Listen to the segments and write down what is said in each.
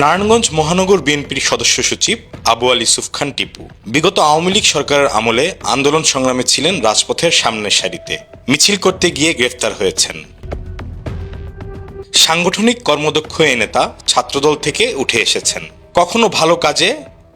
নারায়ণগঞ্জ মহানগর বিএনপির সদস্য সচিব আবু আলী ইসুফ খান টিপু। বিগত আওয়ামী লীগ সরকারের আমলে আন্দোলন সংগ্রামে ছিলেন রাজপথের সামনের সারিতে। মিছিল করতে গিয়ে গ্রেফতার হয়েছেন। সাংগঠনিক কর্মদক্ষ এই নেতা ছাত্রদল থেকে উঠে এসেছেন। কখনো ভালো কাজে,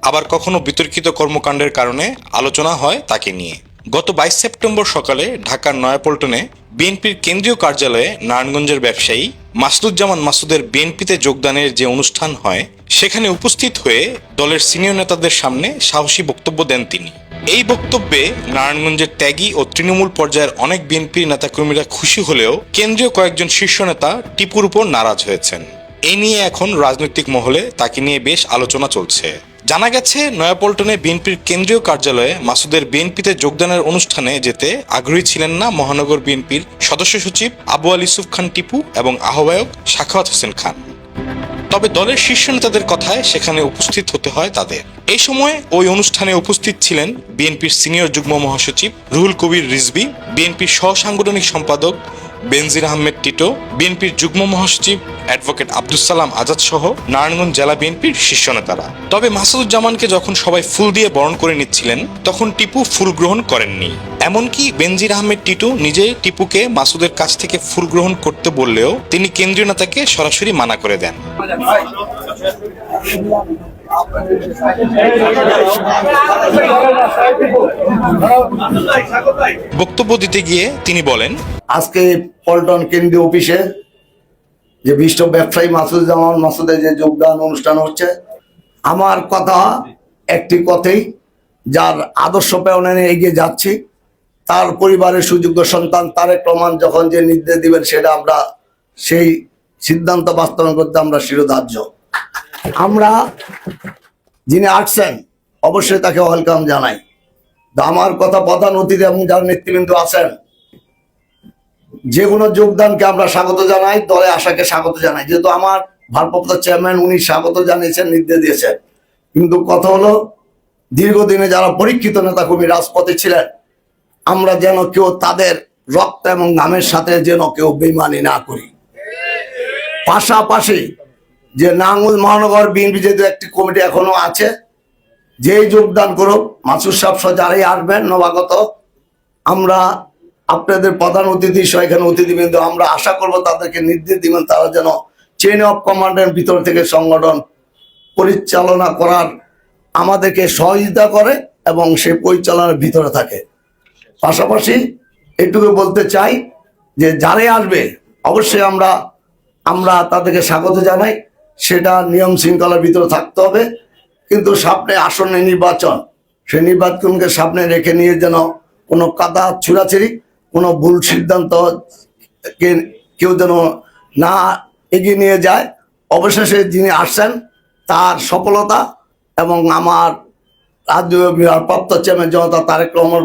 আবার কখনো বিতর্কিত কর্মকাণ্ডের কারণে আলোচনা হয় তাকে নিয়ে। গত বাইশ সেপ্টেম্বর সকালে ঢাকার নয়াপল্টনে বিএনপির কেন্দ্রীয় কার্যালয়ে নারায়ণগঞ্জের ব্যবসায়ী মাসুদুজ্জামান মাসুদের বিএনপিতে যোগদানের যে অনুষ্ঠান হয়, সেখানে উপস্থিত হয়ে দলের সিনিয়র নেতাদের সামনে সাহসী বক্তব্য দেন তিনি। এই বক্তব্যে নারায়ণগঞ্জের ত্যাগী ও তৃণমূল পর্যায়ের অনেক বিএনপির নেতাকর্মীরা খুশি হলেও কেন্দ্রীয় কয়েকজন শীর্ষ নেতা টিপুর উপর নারাজ হয়েছেন। এ নিয়ে এখন রাজনৈতিক মহলে তাকে নিয়ে বেশ আলোচনা চলছে। জানা গেছে, নয়াপল্টনে বিএনপির কেন্দ্রীয় কার্যালয়ে মাসুদের বিএনপিতে যোগদানের অনুষ্ঠানে যেতে আগ্রহী ছিলেন না মহানগর বিএনপির সদস্য সচিব আবু আলী ইসুফ খান টিপু এবং আহ্বায়ক শাখাওয়াত হোসেন খান। তবে দলের শীর্ষ নেতাদের কথায় সেখানে উপস্থিত হতে হয় তাদের। এই সময় ওই অনুষ্ঠানে উপস্থিত ছিলেন বিএনপির সিনিয়র যুগ্ম মহাসচিব রুহুল কবির রিজভি, বিএনপির সহ সাংগঠনিক সম্পাদক বেনজির আহমেদ টিটো, বিএনপির যুগ্ম মহাসচিব অ্যাডভোকেট আব্দুল সালাম আজাদ সহ নারায়ণগঞ্জ জেলা বিএনপির শীর্ষ নেতারা। তবে মাসুদুজ্জামানকে যখন সবাই ফুল দিয়ে বরণ করে নিচ্ছিলেন, তখন টিপু ফুল গ্রহণ করেননি। এমনকি বেনজির আহমেদ টিটু নিজে টিপুকে মাসুদের কাছ থেকে ফুল গ্রহণ করতে বললেও তিনি কেন্দ্রীয় নেতাকে সরাসরি মানা করে দেন। বক্তব্য দিতে গিয়ে তিনি বলেন আজকে পল্টন কেন্দ্রীয় অফিসে যে বিশ্ব ব্যবসায়ী মাসুদুজ্জামান মাসুদের যে যোগদান অনুষ্ঠান হচ্ছে, আমার কথা একটি কথাই, যার আদর্শ প্রেরণে এগিয়ে যাচ্ছি। তার পরিবারের সুযোগ্য সন্তান তারেক রহমান যখন যে নির্দেশ দিবেন সেটা আমরা, সেই সিদ্ধান্ত বাস্তবায়ন করতে আমরা শিরোধার্য। আমরা যিনি আসছেন, অবশ্যই তাকে ওয়েলকাম জানাই। আমার কথা প্রধান অতিথি এবং যার নেতৃবৃন্দ আছেন যে কোনো যোগদানকে আমরা স্বাগত জানাই, দলে আসাকে স্বাগত জানাই। যেহেতু আমার ভারপ্রাপ্ত চেয়ারম্যান, উনি স্বাগত জানিয়েছেন, নির্দেশ দিয়েছেন। কিন্তু কথা হলো, দীর্ঘদিনে যারা পরীক্ষিত নেতা কর্মী রাজপথে ছিলেন, আমরা যেন কেউ তাদের রক্ত এবং নামের সাথে যেন কেউ বেমানি না করি। পাশাপাশি যে নাঙ্গল মহানগর বিএনপি যেহেতু একটি কমিটি এখনও আছে, যেই যোগদান করুক মাসুর সাহেব যারাই আসবেন, নবাগত, আমরা আপনাদের প্রধান অতিথি সহ এখানে অতিথিবৃন্দ, আমরা আশা করব তাদেরকে নির্দেশ দিবেন, তারা যেন চেইন অফ কমান্ডের ভিতর থেকে সংগঠন পরিচালনা করার আমাদেরকে সহযোগিতা করে এবং সেই পরিচালনার ভিতরে থাকে। পাশাপাশি এটুকু বলতে চাই যে যারাই আসবে, অবশ্যই আমরা আমরা তাদেরকে স্বাগত জানাই। সেটা নিয়ম শৃঙ্খলার ভিতরে থাকতে হবে। কিন্তু সামনে আসন্ন নির্বাচন, সেই নির্বাচনকে সামনে রেখে নিয়ে যেন কোনো কাদা ছুড়াছুড়ি কোনো ভুল সিদ্ধান্ত কেউ যেন না এগিয়ে নিয়ে যায়, অবশেষে যিনি আসছেন তার সফলতা এবং আমার রাজ্য বিহার প্রাপ্ত চেয়ারম্যান জনতা তারেক রহমান